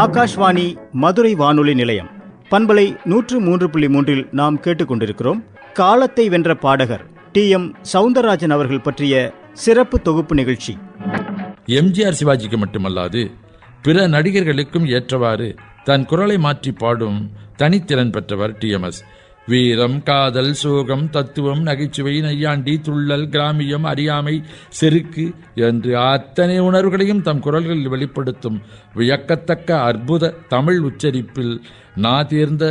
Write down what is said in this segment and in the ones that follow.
ஆகாஷ்வாணி மதுரை வானொலி நிலையம். பண்பலை நூற்று மூன்று புள்ளி மூன்றில் நாம் கேட்டுக்கொண்டிருக்கிறோம். காலத்தை வென்ற பாடகர் டி எம் சவுந்தரராஜன் அவர்கள் பற்றிய சிறப்பு தொகுப்பு நிகழ்ச்சி. எம்ஜிஆர் சிவாஜிக்கு மட்டுமல்லாது பிற நடிகர்களுக்கும் ஏற்றவாறு தன் குரலை மாற்றி பாடும் தனித்திறன் பெற்றவர் டிஎம்எஸ் வீரம் காதல் சோகம் தத்துவம் நகைச்சுவை நையாண்டி துள்ளல் கிராமியம் அறியாமை செருக்கு என்று அத்தனை உணர்வுகளையும் தம் குரல்களில் வெளிப்படுத்தும் வியக்கத்தக்க அற்புத தமிழ் உச்சரிப்பில் நா தேர்ந்த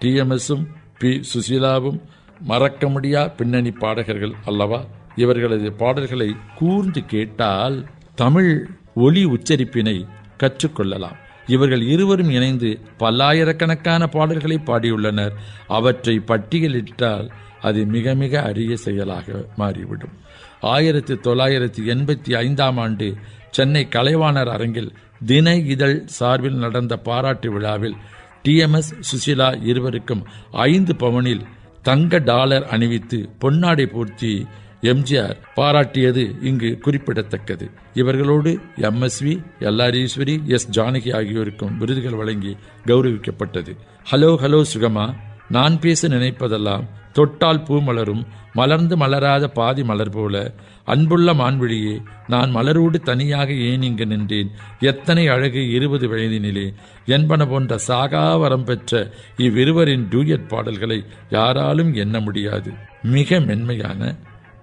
டிஎம்எஸும் பி சுசீலாவும் மறக்க முடியா பின்னணி பாடகர்கள் அல்லவா? இவர்களது பாடல்களை கூர்ந்து கேட்டால் தமிழ் ஒலி உச்சரிப்பினை கற்றுக்கொள்ளலாம் இவர்கள் இருவரும் இணைந்து பல்லாயிரக்கணக்கான பாடல்களை பாடியுள்ளனர். அவற்றை பட்டியலிட்டால் அது மிக மிக அரிய செயலாக மாறிவிடும். ஆயிரத்தி தொள்ளாயிரத்தி எண்பத்தி ஐந்தாம் ஆண்டு சென்னை கலைவாணர் அரங்கில் தின இதழ் சார்பில் நடந்த பாராட்டு விழாவில் டிஎம்எஸ் சுசிலா இருவருக்கும் ஐந்து பவனில் தங்க டாலர் அணிவித்து பொன்னாடை பூர்த்தி எம்ஜிஆர் பாராட்டியது இங்கு குறிப்பிடத்தக்கது. இவர்களோடு MSV LR Eswari S Janaki ஆகியோருக்கும் விருதுகள் வழங்கி கௌரவிக்கப்பட்டது. ஹலோ ஹலோ சுகமா நான் பேச நினைப்பதெல்லாம் தொட்டால் பூ மலரும் மலர்ந்து மலராத பாதி மலர் போல. அன்புள்ள மான்விழியே நான் மலரோடு தனியாக ஏன் இங்கு நின்றேன்? எத்தனை அழகு இருபது வயதினிலே. என்பன போன்ற சாகாவரம் பெற்ற இவ்விருவரின் டூயட் பாடல்களை யாராலும் எண்ண முடியாது. மிக மென்மையான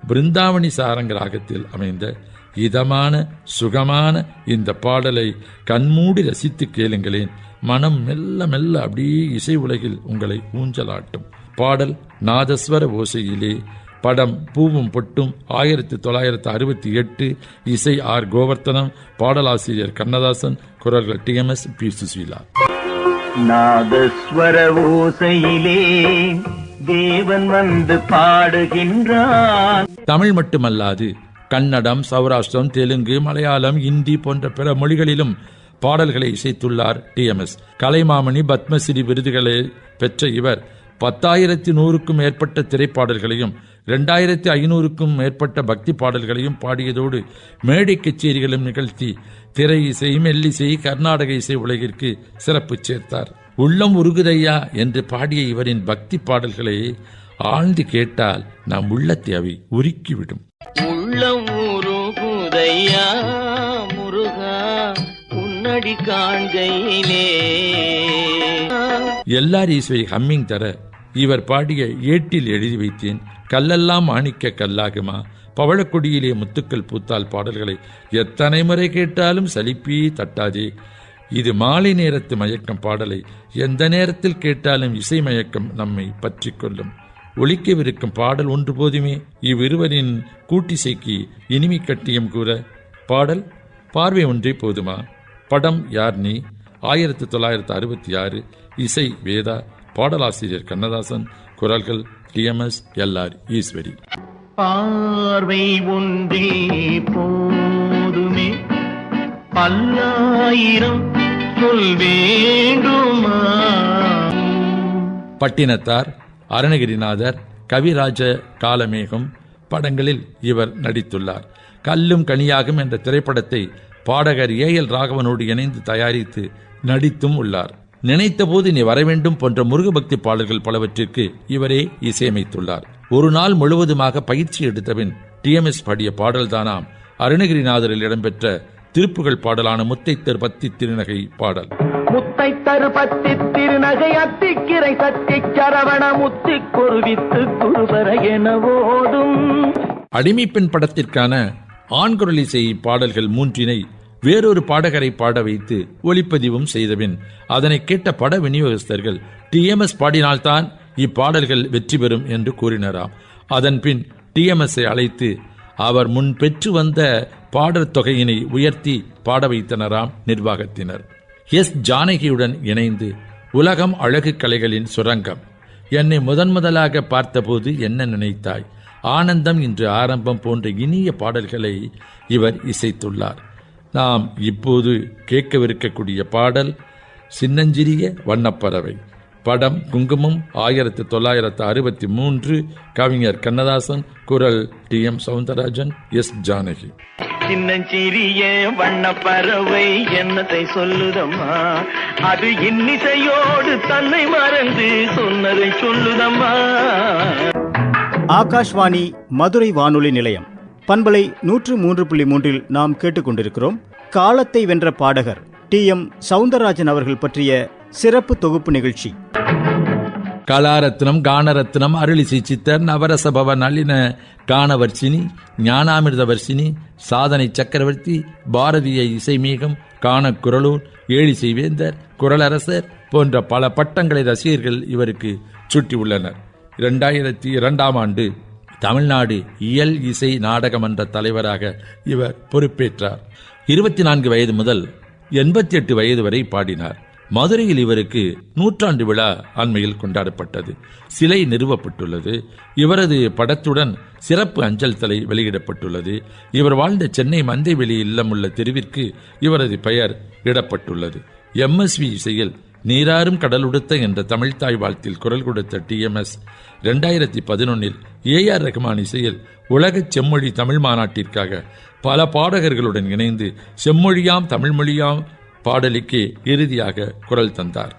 பிருந்தாவணி சாரங்க ராகத்தில் அமைந்த இதமான சுகமான இந்த பாடலை கண்மூடி ரசித்து கேளுங்களேன். மனம் மெல்ல மெல்ல அப்படியே இசை உலகில் உங்களை ஊஞ்சலாட்டும். பாடல் நாதஸ்வர ஓசையிலே படம் பூவும் பொட்டும் ஆயிரத்தி தொள்ளாயிரத்தி அறுபத்தி எட்டு இசை ஆர் கோவர்த்தனம் பாடலாசிரியர் கண்ணதாசன் குரல்கள் டிஎம்எஸ் பி சுசீலா. நாதஸ்வர ஓசையிலே தேவன் வந்து பாடுகின்றான். தமிழ் மட்டுமல்லாது கன்னடம் சௌராஷ்டிரம் தெலுங்கு மலையாளம் இந்தி போன்ற பிற மொழிகளிலும் பாடல்களை இசைத்துள்ளார் டிஎம்எஸ் கலைமாமணி பத்மஸ்ரீ விருதுகளை பெற்ற இவர் பத்தாயிரத்தி நூறுக்கும் மேற்பட்ட திரைப்பாடல்களையும் இரண்டாயிரத்தி ஐநூறுக்கும் மேற்பட்ட பக்தி பாடல்களையும் பாடியதோடு மேடை கச்சேரிகளும் நிகழ்த்தி திரை இசை மெல்லிசை கர்நாடக இசை உலகிற்கு சிறப்பு சேர்த்தார். உள்ளம் உருகுதையா என்று பாடிய இவரின் பக்தி பாடல்களை ஆழ்ந்து கேட்டால் நம் உள்ளத்தை அவை உருக்கிவிடும். உள்ளம் உருகுதையா முருகா உன்னடி காண்கையிலே. எல்லார் ஈஸ்வரி ஹம்மிங் தர இவர் பாடிய ஏட்டில் எழுதி வைத்தேன். கல்லெல்லாம் மாணிக்க கல்லாகுமா? பவழக்கொடியிலே முத்துக்கள் பூத்தால் பாடல்களை எத்தனை முறை கேட்டாலும் சலிப்பே தட்டாதே. இது மாலை நேரத்து மயக்கம் பாடலை எந்த நேரத்தில் கேட்டாலும் இசை மயக்கம் நம்மை பற்றி கொள்ளும். ஒழிக்கவிருக்கும் பாடல் ஒன்று போதுமே. இவ்விருவரின் கூட்டிசைக்கு இனிமை கட்டியம் கூற. பாடல் பார்வை ஒன்றே போதுமா? படம் யார் நீ? ஆயிரத்தி தொள்ளாயிரத்தி அறுபத்தி ஆறு இசை வேதா. பாடலாசிரியர் கண்ணதாசன். குரல்கள் டிஎம்எஸ் எல்ஆர் ஈஸ்வரி. பார்வை ஒன்றே போதுமே. பல்லாயிரம் வேண்டுமா? பட்டினத்தார் அருணகிரிநாதர் கவிராஜ காலமேகம் படங்களில் இவர் நடித்துள்ளார். கல்லும் கனியாகும் என்ற திரைப்படத்தை பாடகர் ஏ எல் ராகவனோடு இணைந்து தயாரித்து நடித்தும் உள்ளார். நினைத்தபோது நீ வரவேண்டும் போன்ற முருகபக்தி பாடல்கள் பலவற்றிற்கு இவரே இசையமைத்துள்ளார். ஒரு நாள் முழுவதுமாக பயிற்சி எடுத்தபின் டிஎம்எஸ் பாடிய பாடல்தானாம் அருணகிரிநாதரில் இடம்பெற்ற திருப்புகள் பாடலான முத்தைத்தர் பத்தி திருநகை பாடல். முத்தை தருபத்தி திருநகை அத்திக்கிரை சத்தி சரவண முத்தி குருவித்து குருபர என ஓடும் அடிமைப்பெண் படத்திற்கான ஆண்குரல் இசை பாடல்கள் மூன்றினை வேறொரு பாடகரை பாட வைத்து ஒளிப்பதிவும் செய்தபின் அதனை கேட்ட பட விநியோகஸ்தர்கள் டிஎம்எஸ் பாடினால்தான் இப்பாடல்கள் வெற்றி பெறும் என்று கூறினராம். அதன்பின் டிஎம்எஸ்ஐ அழைத்து அவர் முன் பெற்று வந்த பாடற் தொகையினை உயர்த்தி பாட வைத்தனராம் நிர்வாகத்தினர். எஸ் ஜானகியுடன் இணைந்து உலகம் அழகு கலைகளின் சுரங்கம். என்னை முதன் முதலாக பார்த்தபோது என்ன நினைத்தாய்? ஆனந்தம் இன்று ஆரம்பம் போன்ற இனிய பாடல்களை இவர் இசைத்துள்ளார். நாம் இப்போது கேட்கவிருக்கக்கூடிய பாடல் சின்னஞ்சிறிய வண்ணப்பறவை. படம் குங்குமம் ஆயிரத்தி தொள்ளாயிரத்து அறுபத்தி மூன்று. கவிஞர் கண்ணதாசன் குரல் T M Soundararajan S Janaki. சின்னஞ்சிறிய வண்ண பறவை என்னத்தை சொல்லுதம்மா? அது இன்னிசையோடு தன்னை மறந்து சொன்னதை சொல்லுதம்மா? ஆகாஷ்வாணி மதுரை வானொலி நிலையம். பண்பலை நூற்று மூன்று புள்ளி மூன்றில் நாம் கேட்டுக்கொண்டிருக்கிறோம். காலத்தை வென்ற பாடகர் டி எம் சவுந்தரராஜன் அவர்கள் பற்றிய சிறப்பு தொகுப்பு நிகழ்ச்சி. கலாரத்னம் கானரத்னம் அருளிசை சித்தர் நவரசபவ நளின ஞானாமிர்த வர்ஷினி சாதனை சக்கரவர்த்தி பாரதிய இசைமேகம் காணக்குரலூர் ஏழிசை வேந்தர் குரலரசர் போன்ற பல பட்டங்களை ரசிகர்கள் இவருக்கு சுட்டியுள்ளனர் இரண்டாயிரத்தி இரண்டாம் ஆண்டு தமிழ்நாடு இயல் இசை நாடக மன்ற தலைவராக இவர் பொறுப்பேற்றார். இருபத்தி நான்கு வயது முதல் எண்பத்தி எட்டு வயது வரை பாடினார். மதுரையில் இவருக்கு நூற்றாண்டு விழா அண்மையில் கொண்டாடப்பட்டது. சிலை நிறுவப்பட்டுள்ளது. இவரது படத்துடன் சிறப்பு அஞ்சல் தலை வெளியிடப்பட்டுள்ளது. இவர் வாழ்ந்த சென்னை மந்தைவெளி இல்லம் உள்ள தெருவிற்கு இவரது பெயர் இடப்பட்டுள்ளது. எம்எஸ்வி இசையில் நீராறும் கடலுடுத்த என்ற தமிழ்தாய் வாழ்த்தில் குரல் கொடுத்த டிஎம்எஸ் ரெண்டாயிரத்தி பதினொன்னில் ஏஆர் ரஹ்மான் இசையில் உலக செம்மொழி தமிழ் மாநாட்டிற்காக பல பாடகர்களுடன் இணைந்து செம்மொழியாம் தமிழ்மொழியாம் பாடலுக்கு இறுதியாக குரல் தந்தார்.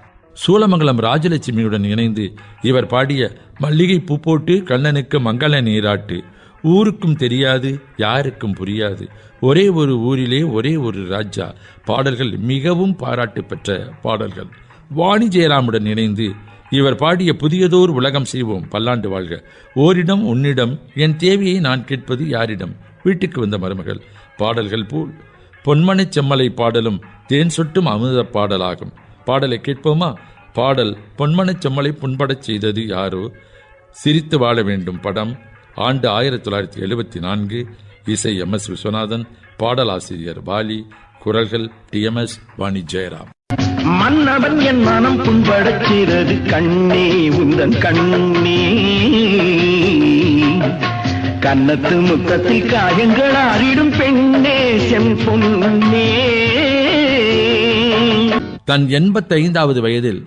சூலமங்கலம் ராஜலட்சுமியுடன் இணைந்து இவர் பாடிய மல்லிகை பூ போட்டு கண்ணனுக்கு மங்கள நீராட்டு. ஊருக்கும் தெரியாது யாருக்கும் புரியாது. ஒரே ஒரு ஊரிலே ஒரே ஒரு ராஜா. பாடல்கள் மிகவும் பாராட்டு பெற்ற பாடல்கள். வாணி ஜெயராமுடன் இணைந்து இவர் பாடிய புதியதோர் உலகம் செய்வோம் பல்லாண்டு வாழ்க. ஓரிடம் உன்னிடம் என் தேவையை நான் கேட்பது யாரிடம்? வீட்டுக்கு வந்த மருமகள். பாடல்கள் போல் பொன்மனை செம்மலை பாடலும் தேன் சொட்டும் அமிர்த பாடலாகும். பாடலை கேட்போமா? பாடல் பொன்மனச் செம்மலை புண்படச் செய்தது யாரோ? சிரித்து வாழ வேண்டும் படம் ஆண்டு ஆயிரத்தி தொள்ளாயிரத்தி எழுபத்தி நான்கு இசை எம் எஸ் விஸ்வநாதன் பாடலாசிரியர் பாலி குரல்கள் T M S Vani Jayaram. மன்னவன் என் மனம் புண்படச் செய்தது கண்ணே உந்தன் கண்ணே. கன்னத்து முத்தத்தில் காயங்கள் ஆறிடும் பெண்ணே செம்பொன்னே தன் எண்பத்தைந்தாவது வயதில்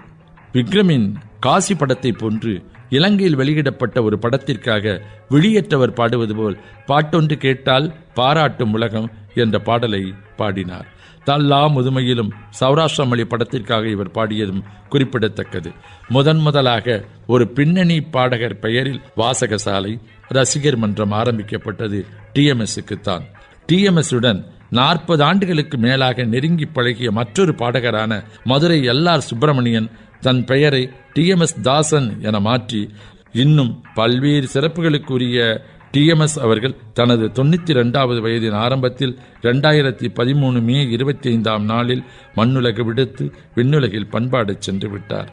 விக்ரமின் காசி படத்தை போன்று இலங்கையில் வெளியிடப்பட்ட ஒரு படத்திற்காக வெளியேற்றவர் பாடுவது போல் பாட்டொன்று கேட்டால் பாராட்டும் உலகம் என்ற பாடலை பாடினார். தல்லா முதுமையிலும் சௌராஷ்டிர மொழி படத்திற்காக இவர் பாடியதும் குறிப்பிடத்தக்கது. முதன் முதலாக ஒரு பின்னணி பாடகர் பெயரில் வாசகசாலை ரசிகர் மன்றம் ஆரம்பிக்கப்பட்டது டிஎம்எஸ்க்குத்தான் டிஎம்எஸ் உடன் நாற்பது ஆண்டுகளுக்கு மேலாக நெருங்கி பழகிய மற்றொரு பாடகரான மதுரை எல்ஆர் சுப்பிரமணியன் தன் பெயரை டிஎம்எஸ் தாசன் என மாற்றி இன்னும் பல்வேறு சிறப்புகளுக்குரிய டிஎம்எஸ் அவர்கள் தனது தொண்ணூற்றி ரெண்டாவது வயதின் ஆரம்பத்தில் ரெண்டாயிரத்தி பதிமூணு மே இருபத்தி ஐந்தாம் நாளில் மண்ணுலகு விடுத்து விண்ணுலகில் பண்பாடு சென்று விட்டார்.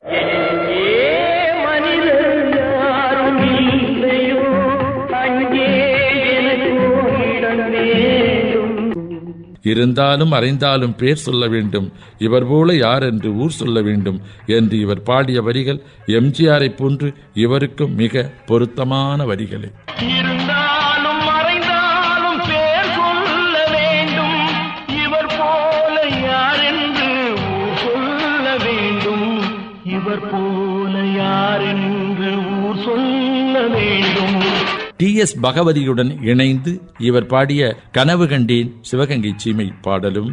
இருந்தாலும் அறைந்தாலும் பேர் சொல்ல வேண்டும். இவர் போல யார் என்று ஊர் சொல்ல வேண்டும் என்று இவர் பாடிய வரிகள் எம்ஜிஆரை போன்று இவருக்கும் மிக பொருத்தமான வரிகளே. டி எஸ் பகவதியுடன் இணைந்து இவர் பாடிய கனவு கண்டேன் சிவகங்கை சீமை பாடலும்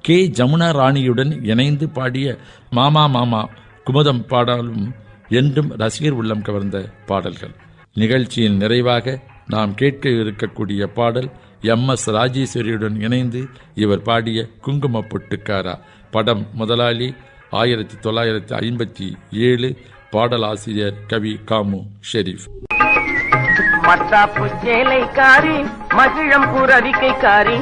கே ஜமுனா ராணியுடன் இணைந்து பாடிய மாமா மாமா குமுதம் பாடலும் என்றும் ரசிகர் உள்ளம் கவர்ந்த பாடல்கள். நிகழ்ச்சியின் நிறைவாக நாம் கேட்க இருக்கக்கூடிய பாடல் எம் எஸ் ராஜேஸ்வரியுடன் இணைந்து இவர் பாடிய குங்கும பொட்டுக்காரா படம் முதலாளி ஆயிரத்தி தொள்ளாயிரத்தி ஐம்பத்தி ஏழு பாடலாசிரியர் கவி காமு ஷெரீப் மத்தாப்பு சேலைக்காரி மகிழம் புறவிக்கைக்காரி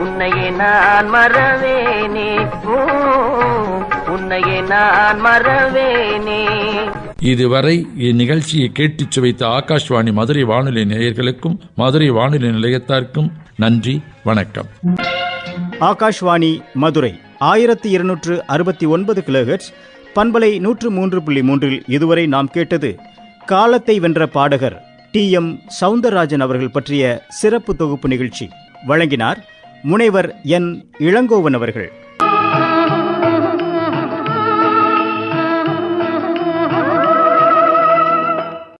உன்னையே நான் மறவேனே. ஓ, உன்னையே நான் மறவேனே. இதுவரை இந்நிகழ்ச்சியை கேட்டுச் சுவைத்த ஆகாஷ்வாணி மதுரை வானொலி நேயர்களுக்கும் மதுரை வானொலி நிலையத்தாருக்கும் நன்றி வணக்கம். ஆகாஷ்வாணி மதுரை ஆயிரத்தி இருநூற்று அறுபத்தி ஒன்பது கிலோஹெர்ட்ஸ் பண்பலை நூற்று மூன்று புள்ளி மூன்றில் இதுவரை நாம் கேட்டது காலத்தை வென்ற பாடகர் டி. எம். சவுந்தரராஜன் அவர்கள் பற்றிய சிறப்பு தொகுப்பு நிகழ்ச்சி வழங்கினார் முனைவர் என். இளங்கோவன் அவர்கள்.